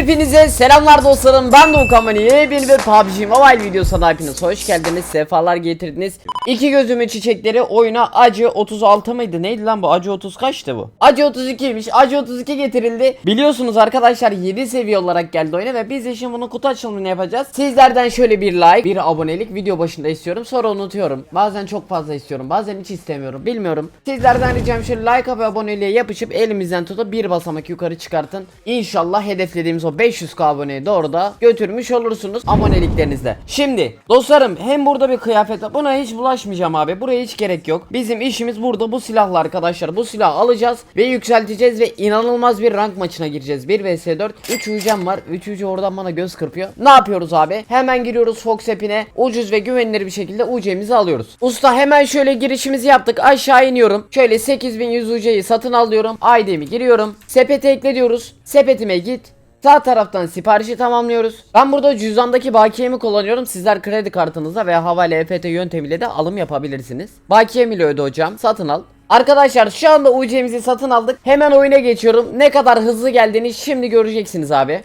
Hepinize selamlar dostlarım. Ben Doğukan Mani. Yeni bir PUBG Mobile videosuna hepiniz hoş geldiniz. Sefalar getirdiniz. İki gözümün çiçekleri oyuna Acı 36 mıydı? Neydi lan bu? Acı 30 kaçtı bu? Acı 32'ymiş. Acı 32 getirildi. Biliyorsunuz arkadaşlar 7 seviye olarak geldi oyuna ve biz de şimdi bunun kutu açılımını yapacağız. Sizlerden şöyle bir like, bir abonelik video başında istiyorum. Sonra unutuyorum. Bazen çok fazla istiyorum. Bazen hiç istemiyorum. Bilmiyorum. Sizlerden ricam şöyle like ve aboneliğe yapışıp elimizden tutup bir basamak yukarı çıkartın. İnşallah hedeflediğimiz o 500k aboneye doğru da götürmüş olursunuz aboneliklerinizle. Şimdi dostlarım hem burada bir kıyafet var. Buna hiç bulaşmayacağım abi. Buraya hiç gerek yok. Bizim işimiz burada bu silahla arkadaşlar. Bu silahı alacağız ve yükselteceğiz ve inanılmaz bir rank maçına gireceğiz. 1 vs 4. 3 uyucam var. 3 uyucu oradan bana göz kırpıyor. Ne yapıyoruz abi? Hemen giriyoruz Fox app'ine. Ucuz ve güvenilir bir şekilde UC'mizi alıyoruz. Usta hemen şöyle girişimizi yaptık. Aşağı iniyorum. Şöyle 8100 UC'yi satın alıyorum. ID'mi giriyorum. Sepete ekle diyoruz. Sepetime git. Sağ taraftan siparişi tamamlıyoruz. Ben burada cüzdandaki bakiyemi kullanıyorum. Sizler kredi kartınızla veya havale EFT yöntemiyle de alım yapabilirsiniz. Bakiyem ile öde hocam. Satın al. Arkadaşlar şu anda UC'mizi satın aldık. Hemen oyuna geçiyorum. Ne kadar hızlı geldiğini şimdi göreceksiniz abi.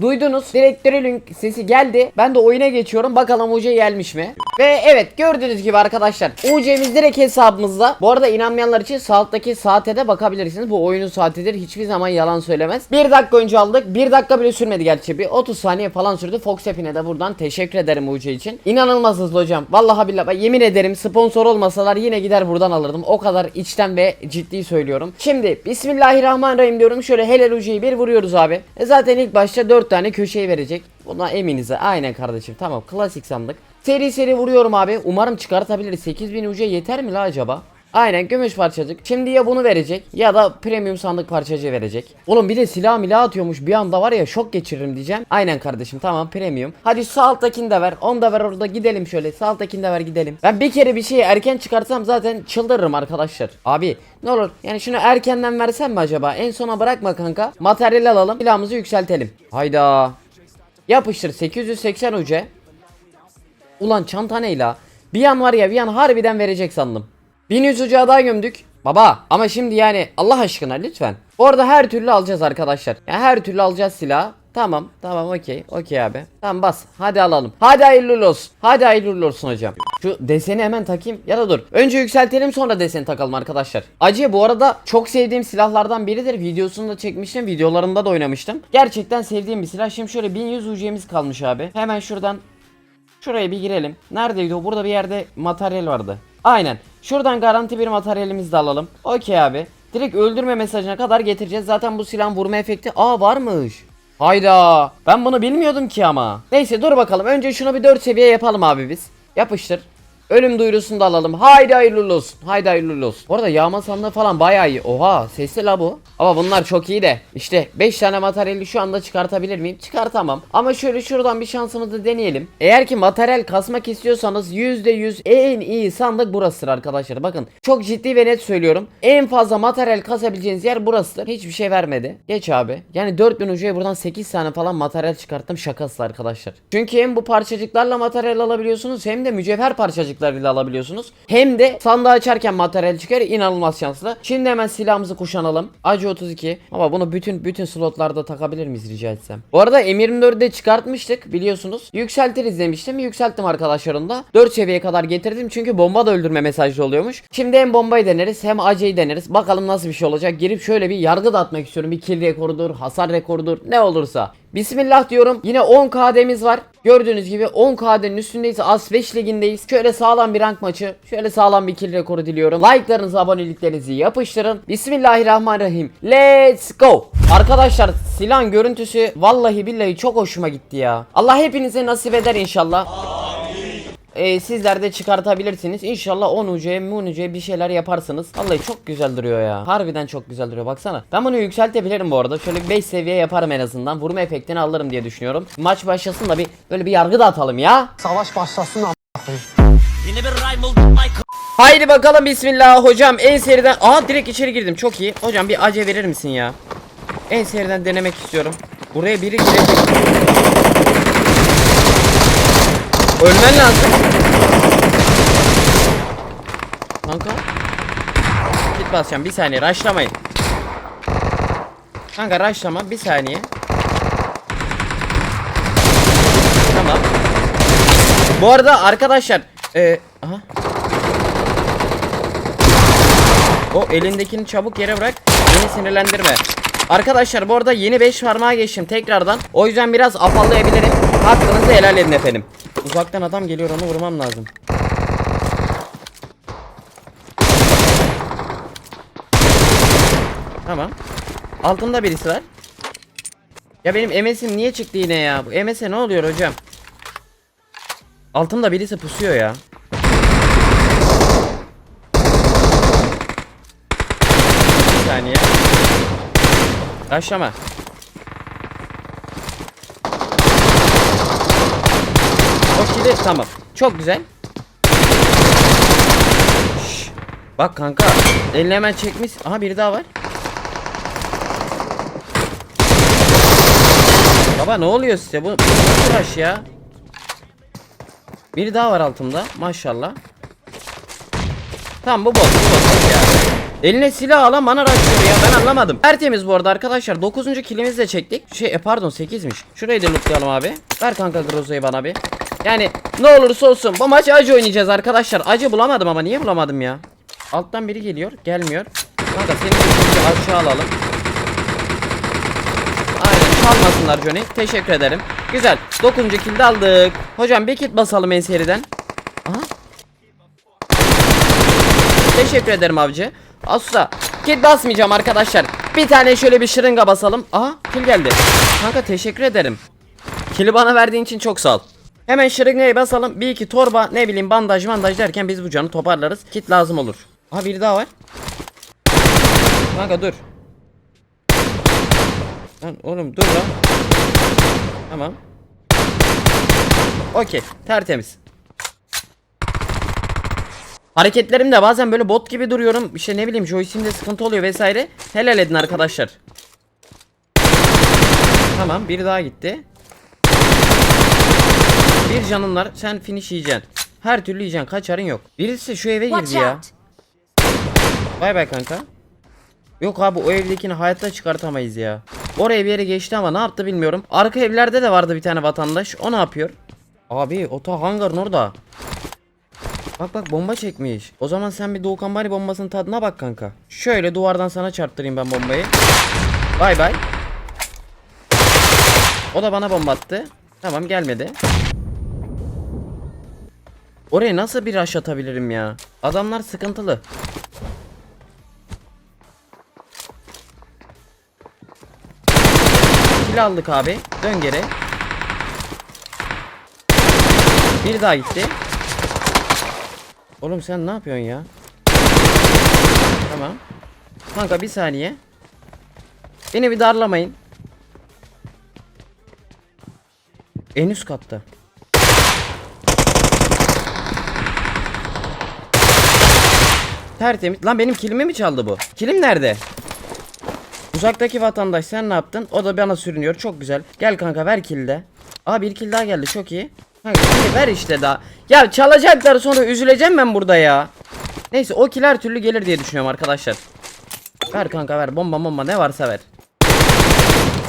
Duydunuz. Direktörü link sesi geldi. Ben de oyuna geçiyorum. Bakalım UC gelmiş mi? Ve evet gördüğünüz gibi arkadaşlar. UC'miz direkt hesabımızda. Bu arada inanmayanlar için sağ alttaki saate de bakabilirsiniz. Bu oyunun saatidir. Hiçbir zaman yalan söylemez. Bir dakika önce aldık. Bir dakika bile sürmedi gerçi. Bir 30 saniye falan sürdü. Fox App'ine de buradan teşekkür ederim UC için. İnanılmaz hızlı hocam. Vallahi billahi yemin ederim sponsor olmasalar yine gider buradan alırdım. O kadar içten ve ciddi söylüyorum. Şimdi Bismillahirrahmanirrahim diyorum. Şöyle helal UC'yi bir vuruyoruz abi. E zaten ilk başta 4 tane köşeyi verecek. Buna eminiz. Aynen kardeşim. Tamam klasik sandık. Seri seri vuruyorum abi. Umarım çıkartabiliriz. 8000 UC yeter mi la acaba? Aynen gümüş parçacık. Şimdi ya bunu verecek ya da premium sandık parçacığı verecek. Oğlum bir de silah milah atıyormuş. Bir anda var ya şok geçiririm diyeceğim. Aynen kardeşim tamam premium. Hadi sağ alttakini de ver. Onu da ver orada gidelim şöyle. Sağ alttakini de ver gidelim. Ben bir kere bir şeyi erken çıkartsam zaten çıldırırım arkadaşlar. Abi ne olur yani şunu erkenden versem mi acaba? En sona bırakma kanka. Materyal alalım. Silahımızı yükseltelim. Hayda. Yapıştır 880 uca. Ulan çanta ne la? Bir an var ya bir an harbiden verecek sandım. 1100 ucağı daha gömdük. Baba ama şimdi yani Allah aşkına lütfen. Bu arada her türlü alacağız arkadaşlar. Yani her türlü alacağız silah. Tamam tamam okey okey abi. Tamam bas hadi alalım. Hadi hayırlı olsun. Hadi hayırlı olsun hocam. Şu deseni hemen takayım ya da dur. Önce yükseltelim sonra deseni takalım arkadaşlar. Acı bu arada çok sevdiğim silahlardan biridir. Videosunu da çekmiştim. Videolarında da oynamıştım. Gerçekten sevdiğim bir silah. Şimdi şöyle 1100 UC'miz kalmış abi. Hemen şuradan Şuraya bir girelim. Neredeydi o? Burada bir yerde materyal vardı. Aynen. Şuradan garanti bir materyalimizi de alalım. Okey abi. Direkt öldürme mesajına kadar getireceğiz. Zaten bu silahın vurma efekti. Aa varmış. Hayda. Ben bunu bilmiyordum ki ama. Neyse dur bakalım. Önce şunu bir 4 seviye yapalım abi biz. Yapıştır. Ölüm duyurusunu da alalım. Haydi hayırlı olsun. Haydi hayırlı olsun. Bu arada yağma sandığı falan bayağı iyi. Oha sesli la bu. Ama bunlar çok iyi de. İşte 5 tane materyali şu anda çıkartabilir miyim? Çıkartamam. Ama şöyle şuradan bir şansımızı deneyelim. Eğer ki materyal kasmak istiyorsanız %100 en iyi sandık burasıdır arkadaşlar. Bakın çok ciddi ve net söylüyorum. En fazla materyal kasabileceğiniz yer burasıdır. Hiçbir şey vermedi. Geç abi. Yani 4000 ucuya buradan 8 tane falan materyal çıkarttım şakası arkadaşlar. Çünkü hem bu parçacıklarla materyal alabiliyorsunuz hem de mücevher parçacıklarıyla alabiliyorsunuz. Hem de sandığı açarken materyal çıkar inanılmaz şanslı. Şimdi hemen silahımızı kuşanalım. Acı 32. Ama bunu bütün bütün slotlarda takabilir miyiz rica etsem? Bu arada M24'de de çıkartmıştık biliyorsunuz. Yükseltiriz demiştim. Yükselttim arkadaşlarım da. 4 seviyeye kadar getirdim çünkü bomba da öldürme mesajlı oluyormuş. Şimdi hem bombayı deneriz hem AC'yi deneriz. Bakalım nasıl bir şey olacak. Girip şöyle bir yargı da atmak istiyorum. Bir kill rekorudur, hasar rekorudur ne olursa. Bismillah diyorum. Yine 10 KD'miz var. Gördüğünüz gibi 10 KD'nin üstündeyiz. Asveç ligindeyiz. Şöyle sağlam bir rank maçı. Şöyle sağlam bir kill rekoru diliyorum. Like'larınızı, aboneliklerinizi yapıştırın. Bismillahirrahmanirrahim. Let's go. Arkadaşlar silahın görüntüsü vallahi billahi çok hoşuma gitti ya. Allah hepinize nasip eder inşallah. Ee, sizler de çıkartabilirsiniz. İnşallah 10 ucuya, 10 ucuya bir şeyler yaparsınız. Vallahi çok güzel duruyor ya. Harbiden çok güzel duruyor. Baksana. Ben bunu yükseltebilirim bu arada. Şöyle 5 seviye yaparım en azından. Vurma efektini alırım diye düşünüyorum. Maç başlasın da bir böyle bir yargı da atalım ya. Savaş başlasın ama. Yeni bir Michael. Haydi bakalım bismillah hocam en seriden Aa direkt içeri girdim çok iyi Hocam bir acı verir misin ya En seriden denemek istiyorum Buraya biri girecek Ölmen lazım Kanka Git basacağım bir saniye rushlamayın Kanka rushlama bir saniye Tamam. Bu arada arkadaşlar e, aha. O elindekini çabuk yere bırak. Beni sinirlendirme. Arkadaşlar bu arada yeni 5 parmağa geçtim tekrardan. O yüzden biraz afallayabilirim. Hakkınızı helal edin efendim. Uzaktan adam geliyor onu vurmam lazım. Tamam. Altında birisi var. Ya benim MS'im niye çıktı yine ya? Bu MS'e ne oluyor hocam? Altımda birisi pusuyor ya. Bir saniye. Başlama. Kili tamam. Çok güzel. Şş, Bak kanka elini hemen çekmiş. Aha biri daha var. Baba ne oluyor size? Bu rush ya? Biri daha var altımda. Maşallah. Tamam bu bot. Bu bot ya. Eline silah alan bana raşlıyor ya ben anlamadım. Tertemiz bu arada arkadaşlar 9. kilimizi de çektik. Şey e, pardon 8'miş. Şurayı da lootlayalım abi. Ver kanka Groza'yı bana bir. Yani ne olursa olsun bu maç acı oynayacağız arkadaşlar. Acı bulamadım ama niye bulamadım ya? Alttan biri geliyor gelmiyor. Kanka seni bir aşağı alalım. Aynen çalmasınlar Johnny. Teşekkür ederim. Güzel. 9. kilde aldık. Hocam bir kit basalım en seriden. Aha. Teşekkür ederim avcı. Asusa. Kit basmayacağım arkadaşlar. Bir tane şöyle bir şırınga basalım. Aha kill geldi. Kanka teşekkür ederim. Kili bana verdiğin için çok sağ ol. Hemen şırıngayı basalım. Bir iki torba ne bileyim bandaj bandaj derken biz bu canı toparlarız. Kit lazım olur. Aha biri daha var. Kanka dur. Lan oğlum dur lan. Tamam. Okey tertemiz. Hareketlerimde bazen böyle bot gibi duruyorum. İşte ne bileyim joystick'imde sıkıntı oluyor vesaire. Helal edin arkadaşlar. Tamam biri daha gitti. Bir canın var. Sen finish yiyeceksin. Her türlü yiyeceksin. Kaçarın yok. Birisi şu eve girdi ya. Bay bay kanka. Yok abi o evdekini hayatta çıkartamayız ya. Oraya bir yere geçti ama ne yaptı bilmiyorum. Arka evlerde de vardı bir tane vatandaş. O ne yapıyor? Abi ota hangarın orada. Bak bak bomba çekmiş. O zaman sen bir Doğukan Bari bombasının tadına bak kanka. Şöyle duvardan sana çarptırayım ben bombayı. Bay bay. O da bana bomba attı. Tamam gelmedi. Oraya nasıl bir rush atabilirim ya? Adamlar sıkıntılı. Kill aldık abi. Dön geri. Bir daha gitti. Oğlum sen ne yapıyorsun ya? Tamam. Kanka bir saniye. Beni bir darlamayın. En üst katta. Tertemiz. Lan benim kilimi mi çaldı bu? Kilim nerede? Uzaktaki vatandaş sen ne yaptın? O da bana sürünüyor. Çok güzel. Gel kanka ver kilde. Aa bir kill daha geldi. Çok iyi. Kanka ver işte daha. Ya çalacaklar sonra üzüleceğim ben burada ya. Neyse o kill her türlü gelir diye düşünüyorum arkadaşlar. Ver kanka ver. Bomba bomba ne varsa ver.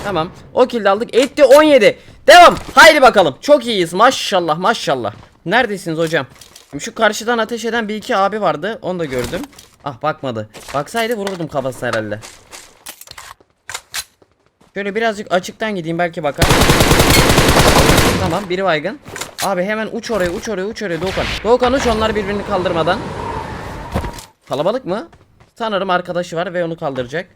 Tamam. O kill de aldık. Etti 17. Devam. Haydi bakalım. Çok iyiyiz. Maşallah maşallah. Neredesiniz hocam? Şu karşıdan ateş eden bir iki abi vardı. Onu da gördüm. Ah bakmadı. Baksaydı vururdum kafasına herhalde. Şöyle birazcık açıktan gideyim belki bakar. Tamam biri baygın. Abi hemen uç oraya uç oraya uç oraya Doğukan. Doğukan uç onlar birbirini kaldırmadan. Kalabalık mı? Sanırım arkadaşı var ve onu kaldıracak.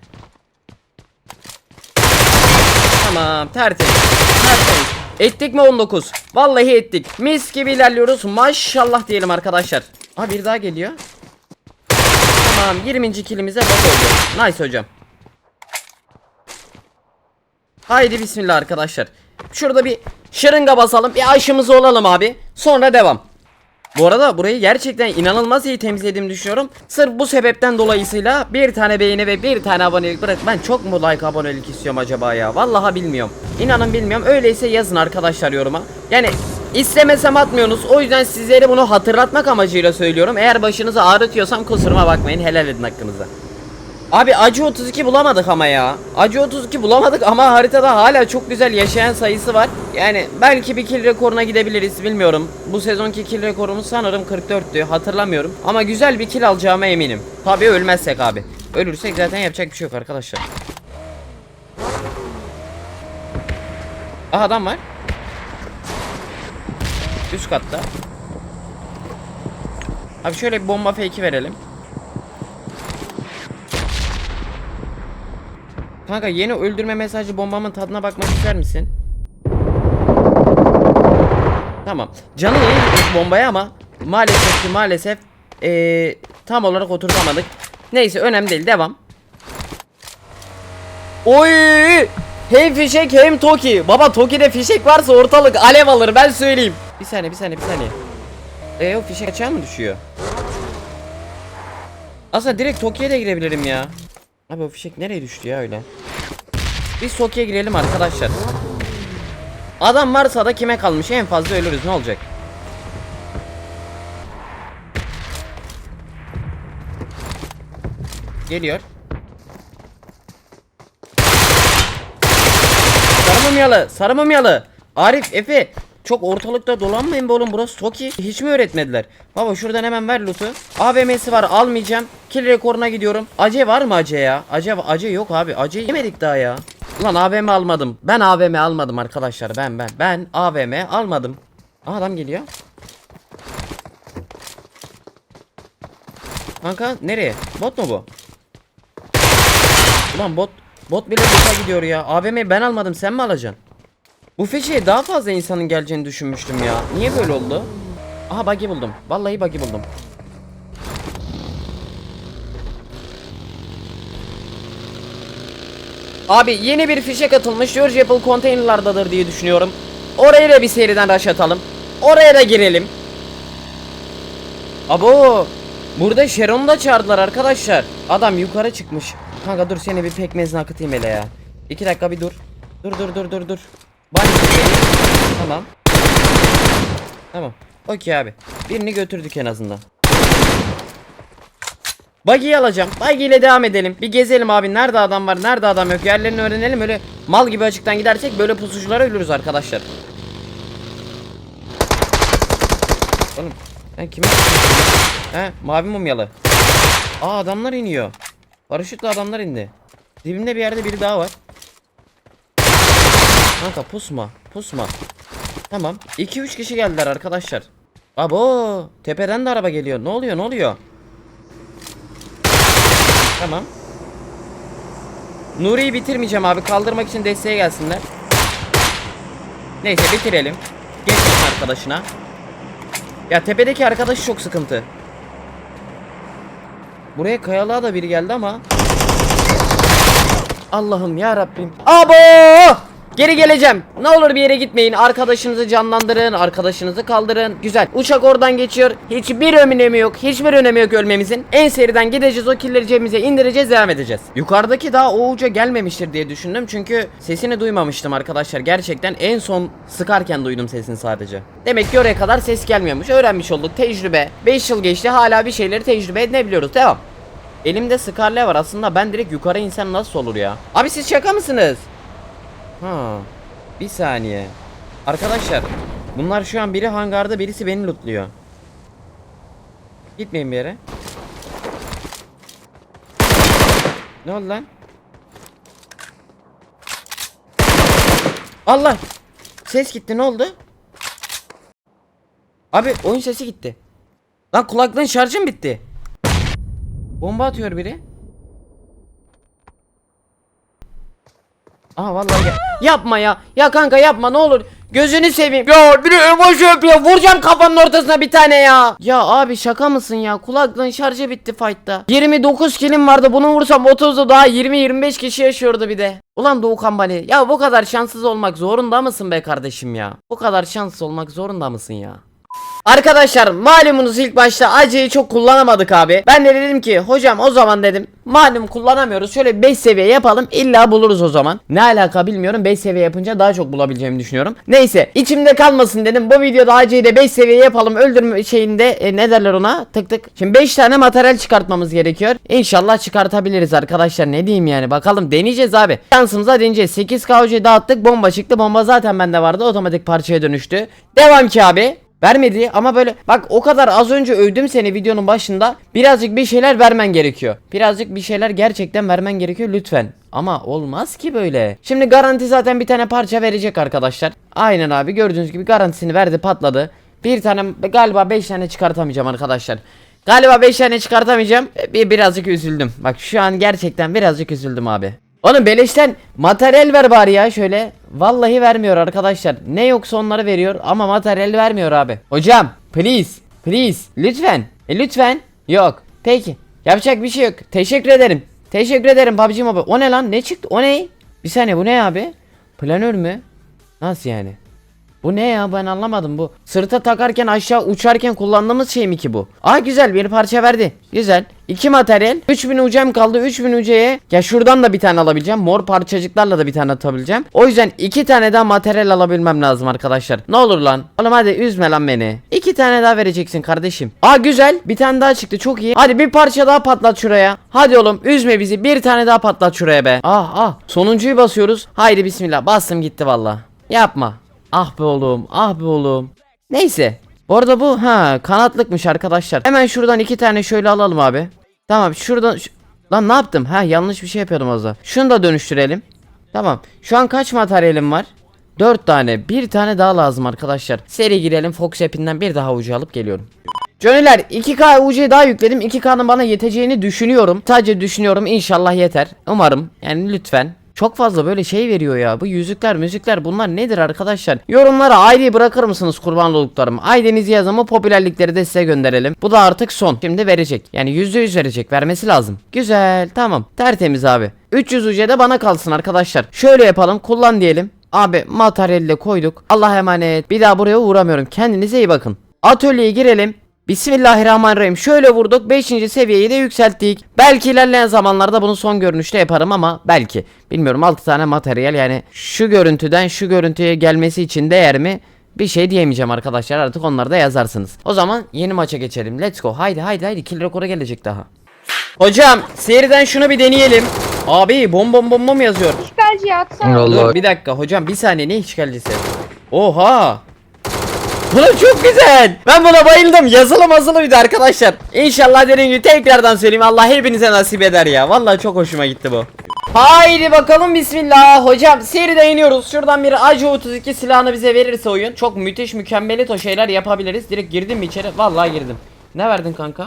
Tamam tertemiz. Tertemiz. Ettik mi 19? Vallahi ettik. Mis gibi ilerliyoruz. Maşallah diyelim arkadaşlar. Ha bir daha geliyor. Tamam 20. kilimize bak oldu. Nice hocam. Haydi bismillah arkadaşlar. Şurada bir şırınga basalım. Bir aşımızı olalım abi. Sonra devam. Bu arada burayı gerçekten inanılmaz iyi temizlediğimi düşünüyorum. Sırf bu sebepten dolayısıyla bir tane beğeni ve bir tane abonelik bırak. Ben çok mu like abonelik istiyorum acaba ya? Vallahi bilmiyorum. İnanın bilmiyorum. Öyleyse yazın arkadaşlar yoruma. Yani istemesem atmıyorsunuz. O yüzden sizlere bunu hatırlatmak amacıyla söylüyorum. Eğer başınızı ağrıtıyorsam kusuruma bakmayın. Helal edin hakkınızı. Abi acı 32 bulamadık ama ya. Acı 32 bulamadık ama haritada hala çok güzel yaşayan sayısı var. Yani belki bir kill rekoruna gidebiliriz bilmiyorum. Bu sezonki kill rekorumuz sanırım 44'tü hatırlamıyorum. Ama güzel bir kill alacağıma eminim. Tabii ölmezsek abi. Ölürsek zaten yapacak bir şey yok arkadaşlar. Aha adam var. Üst katta. Abi şöyle bir bomba fake'i verelim. Kanka yeni öldürme mesajı bombamın tadına bakmak ister misin? Tamam. Canı yeni bombaya ama maalesef ki maalesef eee, tam olarak oturtamadık. Neyse önemli değil devam. Oy! Hem fişek hem Toki. Baba Toki'de fişek varsa ortalık alev alır ben söyleyeyim. Bir saniye bir saniye bir saniye. E o fişek açığa mı düşüyor? Aslında direkt Toki'ye de girebilirim ya. Abi o fişek nereye düştü ya öyle? Biz Toki'ye girelim arkadaşlar. Adam varsa da kime kalmış en fazla ölürüz ne olacak? Geliyor. Sarı mumyalı, sarı mumyalı. Arif, Efe. Çok ortalıkta dolanmayın be oğlum burası Toki. Hiç mi öğretmediler? Baba şuradan hemen ver loot'u. AVM'si var almayacağım. Kill rekoruna gidiyorum. Ace var mı Ace ya? Ace, Ace yok abi. Ace yemedik daha ya. Ulan AVM almadım. Ben AVM almadım arkadaşlar. Ben ben. Ben AVM almadım. Aa, adam geliyor. Kanka nereye? Bot mu bu? Ulan bot bot bile bota gidiyor ya. AVM'yi ben almadım sen mi alacaksın? Bu fişeye daha fazla insanın geleceğini düşünmüştüm ya. Niye böyle oldu? Aha buggy buldum. Vallahi buggy buldum. Abi yeni bir fişek atılmış George Apple konteynerlardadır diye düşünüyorum. Oraya da bir seriden rush atalım. Oraya da girelim. Abo Burada Sharon'u da çağırdılar arkadaşlar. Adam yukarı çıkmış. Kanka dur seni bir pekmezine akıtayım hele ya. İki dakika bir dur. Dur dur dur dur dur. Bak. Tamam. Tamam. Okey abi. Birini götürdük en azından. Buggy'yi alacağım. Buggy ile devam edelim. Bir gezelim abi. Nerede adam var? Nerede adam yok? Yerlerini öğrenelim. Öyle mal gibi açıktan gidersek böyle pusuculara ölürüz arkadaşlar. Oğlum ben kime He mavi mumyalı. Aa adamlar iniyor. Paraşütle adamlar indi. Dibimde bir yerde biri daha var. Kanka pusma pusma. Tamam 2-3 kişi geldiler arkadaşlar. Abo tepeden de araba geliyor. Ne oluyor ne oluyor? Tamam. Nuri'yi bitirmeyeceğim abi. Kaldırmak için desteğe gelsinler. Neyse bitirelim. Geçmesin arkadaşına. Ya tepedeki arkadaş çok sıkıntı. Buraya kayalığa da biri geldi ama. Allah'ım ya Rabbim. Abo! Geri geleceğim. Ne olur bir yere gitmeyin. Arkadaşınızı canlandırın, arkadaşınızı kaldırın. Güzel. Uçak oradan geçiyor. Hiçbir önemi yok. Hiçbir önemi yok ölmemizin. En seriden gideceğiz o killeri cebimize indireceğiz devam edeceğiz. Yukarıdaki daha o uca gelmemiştir diye düşündüm. Çünkü sesini duymamıştım arkadaşlar. Gerçekten en son sıkarken duydum sesini sadece. Demek ki oraya kadar ses gelmiyormuş. Öğrenmiş olduk. Tecrübe. 5 yıl geçti. Hala bir şeyleri tecrübe edinebiliyoruz. Devam. Elimde Scarlet var aslında ben direkt yukarı insem nasıl olur ya? Abi siz şaka mısınız? Ha. Bir saniye. Arkadaşlar bunlar şu an biri hangarda birisi beni lootluyor. Gitmeyin bir yere. Ne oldu lan? Allah! Ses gitti ne oldu? Abi oyun sesi gitti. Lan kulaklığın şarjı mı bitti? Bomba atıyor biri. Aa vallahi ya. Yapma ya. Ya kanka yapma ne olur. Gözünü seveyim. Ya biri emoji yapıyor. Vuracağım kafanın ortasına bir tane ya. Ya abi şaka mısın ya? Kulaklığın şarjı bitti fight'ta. 29 kilim vardı. Bunu vursam 30'u daha 20-25 kişi yaşıyordu bir de. Ulan Doğukan Bali. Ya bu kadar şanssız olmak zorunda mısın be kardeşim ya? Bu kadar şanssız olmak zorunda mısın ya? Arkadaşlar malumunuz ilk başta acıyı çok kullanamadık abi. Ben de dedim ki hocam o zaman dedim malum kullanamıyoruz şöyle 5 seviye yapalım illa buluruz o zaman. Ne alaka bilmiyorum 5 seviye yapınca daha çok bulabileceğimi düşünüyorum. Neyse içimde kalmasın dedim bu videoda acıyı da 5 seviye yapalım öldürme şeyinde e, ne derler ona tık tık. Şimdi 5 tane materyal çıkartmamız gerekiyor. İnşallah çıkartabiliriz arkadaşlar ne diyeyim yani bakalım deneyeceğiz abi. Şansımıza deneyeceğiz 8 KOC dağıttık bomba çıktı bomba zaten bende vardı otomatik parçaya dönüştü. Devam ki abi. Vermedi ama böyle bak o kadar az önce övdüm seni videonun başında. Birazcık bir şeyler vermen gerekiyor. Birazcık bir şeyler gerçekten vermen gerekiyor lütfen. Ama olmaz ki böyle. Şimdi garanti zaten bir tane parça verecek arkadaşlar. Aynen abi gördüğünüz gibi garantisini verdi patladı. Bir tane galiba 5 tane çıkartamayacağım arkadaşlar. Galiba 5 tane çıkartamayacağım. Bir birazcık üzüldüm. Bak şu an gerçekten birazcık üzüldüm abi. Oğlum beleşten materyal ver bari ya şöyle. Vallahi vermiyor arkadaşlar. Ne yoksa onları veriyor ama materyal vermiyor abi. Hocam please please lütfen. E, lütfen. Yok. Peki. Yapacak bir şey yok. Teşekkür ederim. Teşekkür ederim PUBG Mobile. O ne lan? Ne çıktı? O ne? Bir saniye bu ne abi? Planör mü? Nasıl yani? Bu ne ya ben anlamadım bu. Sırta takarken aşağı uçarken kullandığımız şey mi ki bu? Aa güzel bir parça verdi. Güzel. İki materyal. 3000 ucem kaldı. 3000 ucaya. Ya şuradan da bir tane alabileceğim. Mor parçacıklarla da bir tane atabileceğim. O yüzden iki tane daha materyal alabilmem lazım arkadaşlar. Ne olur lan. Oğlum hadi üzme lan beni. İki tane daha vereceksin kardeşim. Aa güzel. Bir tane daha çıktı. Çok iyi. Hadi bir parça daha patlat şuraya. Hadi oğlum üzme bizi. Bir tane daha patlat şuraya be. Ah ah. Sonuncuyu basıyoruz. Haydi bismillah. Bastım gitti valla. Yapma. Ah be oğlum, ah be oğlum. Neyse. Bu arada bu ha kanatlıkmış arkadaşlar. Hemen şuradan iki tane şöyle alalım abi. Tamam şuradan şu- Lan ne yaptım? Ha yanlış bir şey yapıyordum az daha. Şunu da dönüştürelim. Tamam. Şu an kaç materyalim var? 4 tane. Bir tane daha lazım arkadaşlar. Seri girelim. Fox app'inden bir daha ucu alıp geliyorum. Johnny'ler 2K UC daha yükledim. 2K'nın bana yeteceğini düşünüyorum. Sadece düşünüyorum. İnşallah yeter. Umarım. Yani lütfen. Çok fazla böyle şey veriyor ya. Bu yüzükler, müzikler bunlar nedir arkadaşlar? Yorumlara ID bırakır mısınız kurban olduklarım? ID'nizi yazın mı popülerlikleri de size gönderelim. Bu da artık son. Şimdi verecek. Yani %100 verecek. Vermesi lazım. Güzel. Tamam. Tertemiz abi. 300 UC de bana kalsın arkadaşlar. Şöyle yapalım. Kullan diyelim. Abi materyalle koyduk. Allah'a emanet. Bir daha buraya uğramıyorum. Kendinize iyi bakın. Atölyeye girelim. Bismillahirrahmanirrahim. Şöyle vurduk. 5. seviyeyi de yükselttik. Belki ilerleyen zamanlarda bunu son görünüşte yaparım ama belki. Bilmiyorum 6 tane materyal yani şu görüntüden şu görüntüye gelmesi için değer mi? Bir şey diyemeyeceğim arkadaşlar artık onları da yazarsınız. O zaman yeni maça geçelim. Let's go. Haydi haydi haydi. Kill rekoru gelecek daha. Hocam seriden şunu bir deneyelim. Abi bom bom bom bom yazıyor. İşgalci atsana. Dur bir dakika hocam bir saniye ne işgalcisi? Oha! Buna çok güzel. Ben buna bayıldım. Yazılı mazılı bir de arkadaşlar. İnşallah dediğim gibi tekrardan söyleyeyim. Allah hepinize nasip eder ya. Vallahi çok hoşuma gitti bu. Haydi bakalım bismillah. Hocam seride iniyoruz. Şuradan bir AC-32 silahını bize verirse oyun. Çok müthiş mükemmeli o şeyler yapabiliriz. Direkt girdim mi içeri? Vallahi girdim. Ne verdin kanka?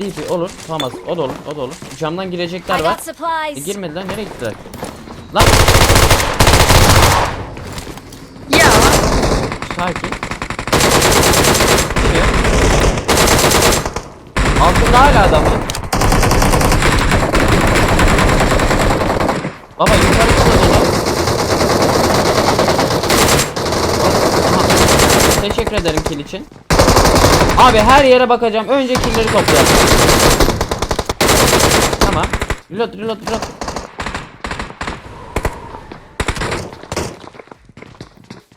DP olur. Tamam o da olur. O da olur. Camdan girecekler var. E, girmediler nereye gittiler? Lan Ya. sakin. Altında hala adam var. Baba yukarı çıkıyor dolu. Teşekkür ederim kill için. Abi her yere bakacağım. Önce killleri toplayalım. Tamam. Reload reload reload.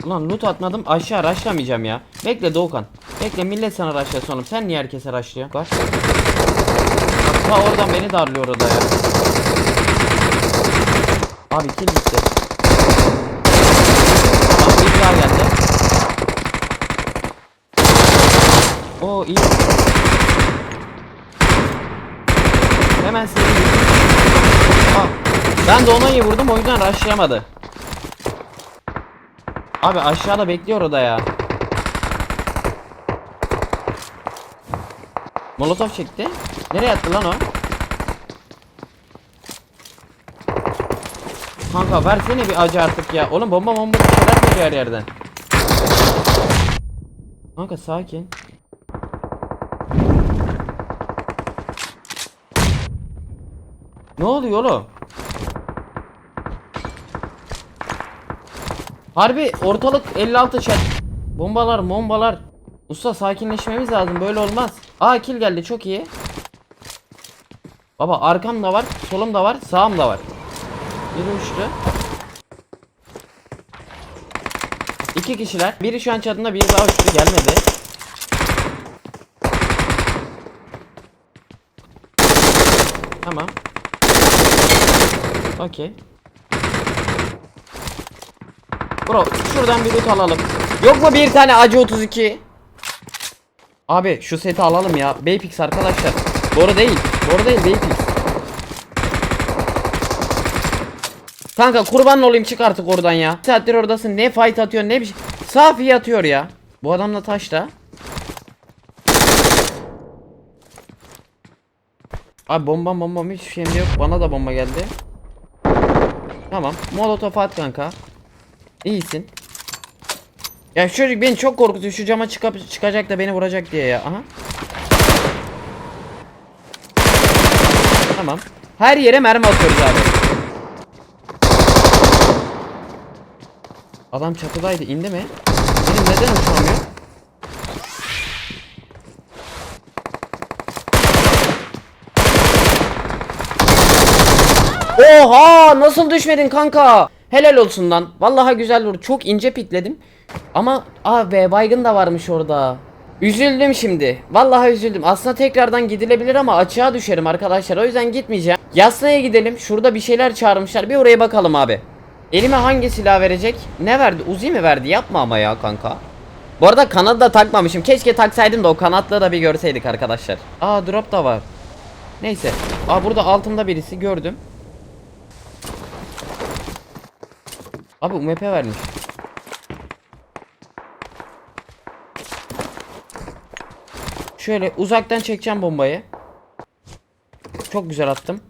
Ulan loot atmadım aşağı araçlamayacağım ya. Bekle Doğukan. Bekle millet sana araçlasın oğlum. Sen niye herkese araçlıyorsun? Bak. Ta oradan beni darlıyor orada ya. Abi kill gitti. Tamam bir daha geldi. Oo iyi. Hemen seni Aa, Ben de ona iyi vurdum o yüzden rushlayamadı. Abi aşağıda bekliyor o da ya. Molotof çekti. Nereye attı lan o? Kanka versene bir acı artık ya. Oğlum bomba bomba bir şeyler her yerden. Kanka sakin. Ne oluyor oğlum? Harbi ortalık 56 chat. Bombalar, bombalar. Usta sakinleşmemiz lazım. Böyle olmaz. Aa kill geldi. Çok iyi. Baba arkam da var. Solum da var. Sağım da var. Biri uçtu. İki kişiler. Biri şu an çatında biri daha uçtu. Gelmedi. Tamam. Okey. Bro şuradan bir loot alalım. Yok mu bir tane acı 32? Abi şu seti alalım ya. Baypix arkadaşlar. Doğru değil. Doğru değil Baypix. Kanka kurban olayım çık artık oradan ya. Bir Saattir oradasın ne fight atıyor ne bir şey. Safi atıyor ya. Bu adam da taşta. Abi bombam bombam hiçbir şeyim yok. Bana da bomba geldi. Tamam. Molotof at kanka. İyisin. Ya çocuk beni çok korkutuyor. Şu cama çıkıp çıkacak da beni vuracak diye ya. Aha. Tamam. Her yere mermi atıyoruz abi. Adam çatıdaydı. indi mi? Benim neden uçamıyor? Oha nasıl düşmedin kanka? Helal olsun lan. Vallahi güzel vurdu. Çok ince pikledim. Ama abi baygın da varmış orada. Üzüldüm şimdi. Vallahi üzüldüm. Aslında tekrardan gidilebilir ama açığa düşerim arkadaşlar. O yüzden gitmeyeceğim. Yasnaya gidelim. Şurada bir şeyler çağırmışlar. Bir oraya bakalım abi. Elime hangi silah verecek? Ne verdi? Uzi mi verdi? Yapma ama ya kanka. Bu arada kanadı da takmamışım. Keşke taksaydım da o kanatlı da bir görseydik arkadaşlar. Aa drop da var. Neyse. Aa burada altımda birisi gördüm. Abi UMP vermiş. Şöyle uzaktan çekeceğim bombayı. Çok güzel attım.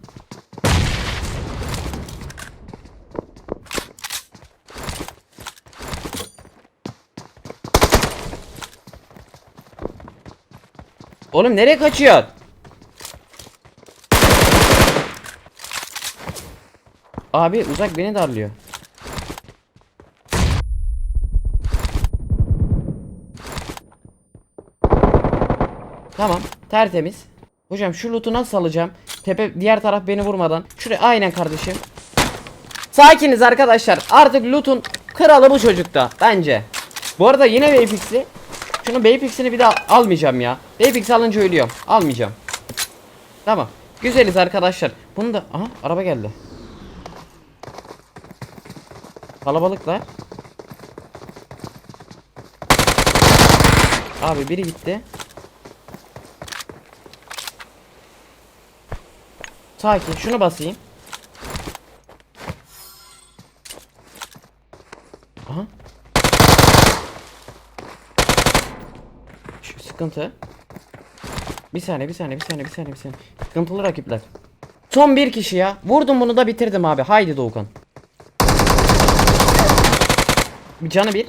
Oğlum nereye kaçıyor? Abi uzak beni darlıyor. Tamam tertemiz. Hocam şu loot'u nasıl alacağım? Tepe diğer taraf beni vurmadan. Şuraya aynen kardeşim. Sakiniz arkadaşlar. Artık loot'un kralı bu çocukta bence. Bu arada yine Baypix'i. Şunun Baypix'ini bir daha almayacağım ya. Baypix alınca ölüyorum. Almayacağım. Tamam. Güzeliz arkadaşlar. Bunu da aha araba geldi. Kalabalıklar. Abi biri gitti. Sakin şunu basayım. Aha. Şu sıkıntı. Bir saniye bir saniye bir saniye bir saniye bir saniye. Sıkıntılı rakipler. Son bir kişi ya. Vurdum bunu da bitirdim abi. Haydi Doğukan. Bir canı bir.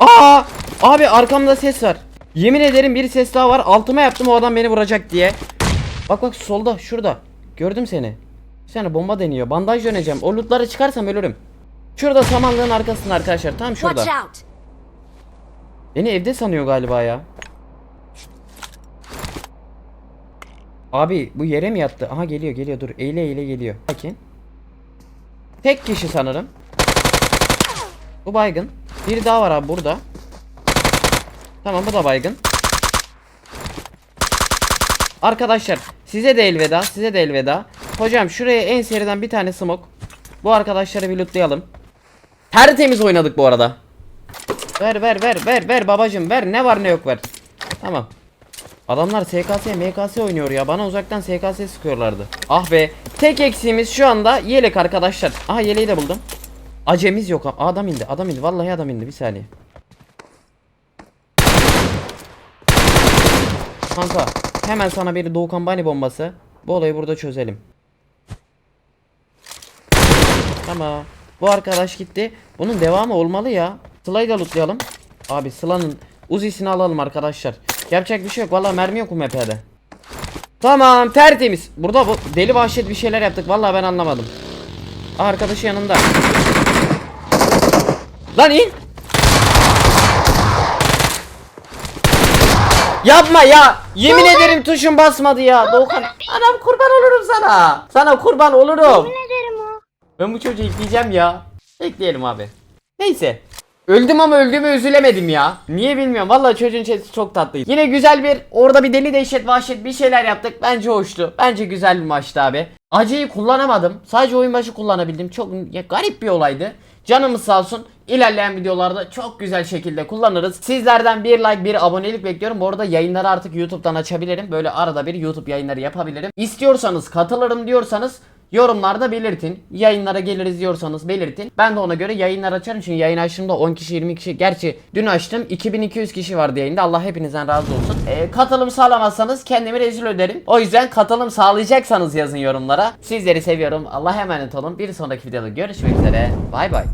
Aa! Abi arkamda ses var. Yemin ederim bir ses daha var. Altıma yaptım o adam beni vuracak diye. Bak bak solda şurada. Gördüm seni. Bir tane bomba deniyor. Bandaj döneceğim. O lootları çıkarsam ölürüm. Şurada samanlığın arkasında arkadaşlar. Tam şurada. Beni evde sanıyor galiba ya. Abi bu yere mi yattı? Aha geliyor geliyor dur. Eyle eyle geliyor. Bakın. Tek kişi sanırım. Bu baygın. Biri daha var abi burada. Tamam bu da baygın. Arkadaşlar size de elveda size de elveda. Hocam şuraya en seriden bir tane smoke. Bu arkadaşları bir lootlayalım. Tertemiz oynadık bu arada. Ver ver ver ver ver babacım ver ne var ne yok ver. Tamam. Adamlar SKS MKS oynuyor ya bana uzaktan SKS sıkıyorlardı. Ah be tek eksiğimiz şu anda yelek arkadaşlar. Aha yeleği de buldum. Acemiz yok adam indi adam indi vallahi adam indi bir saniye. Kanka hemen sana bir Doğukan Bani bombası. Bu olayı burada çözelim. Tamam. Bu arkadaş gitti. Bunun devamı olmalı ya. Sıla'yı da lootlayalım. Abi Sıla'nın Uzi'sini alalım arkadaşlar. Yapacak bir şey yok. Vallahi mermi yok UMP'de. Tamam tertemiz. Burada bu deli vahşet bir şeyler yaptık. Vallahi ben anlamadım. Arkadaşı yanında. Lan in. Yapma ya. Yemin ederim tuşum basmadı ya. Doğukan. Anam kurban olurum sana. Sana kurban olurum. Ne derim o? Ben bu çocuğu ekleyeceğim ya. Ekleyelim abi. Neyse. Öldüm ama öldüğümü üzülemedim ya. Niye bilmiyorum. Vallahi çocuğun sesi çok tatlıydı. Yine güzel bir orada bir deli dehşet vahşet bir şeyler yaptık. Bence hoştu. Bence güzel bir maçtı abi. Acıyı kullanamadım. Sadece oyun başı kullanabildim. Çok garip bir olaydı. Canımız sağ olsun. İlerleyen videolarda çok güzel şekilde kullanırız. Sizlerden bir like, bir abonelik bekliyorum. Bu arada yayınları artık YouTube'dan açabilirim. Böyle arada bir YouTube yayınları yapabilirim. İstiyorsanız katılırım diyorsanız Yorumlarda belirtin. Yayınlara geliriz diyorsanız belirtin. Ben de ona göre yayınlar açarım. Çünkü yayın açtığımda 10 kişi 20 kişi. Gerçi dün açtım 2200 kişi vardı yayında. Allah hepinizden razı olsun. Ee, katılım sağlamazsanız kendimi rezil ederim. O yüzden katılım sağlayacaksanız yazın yorumlara. Sizleri seviyorum. Allah'a emanet olun. Bir sonraki videoda görüşmek üzere. Bay bay.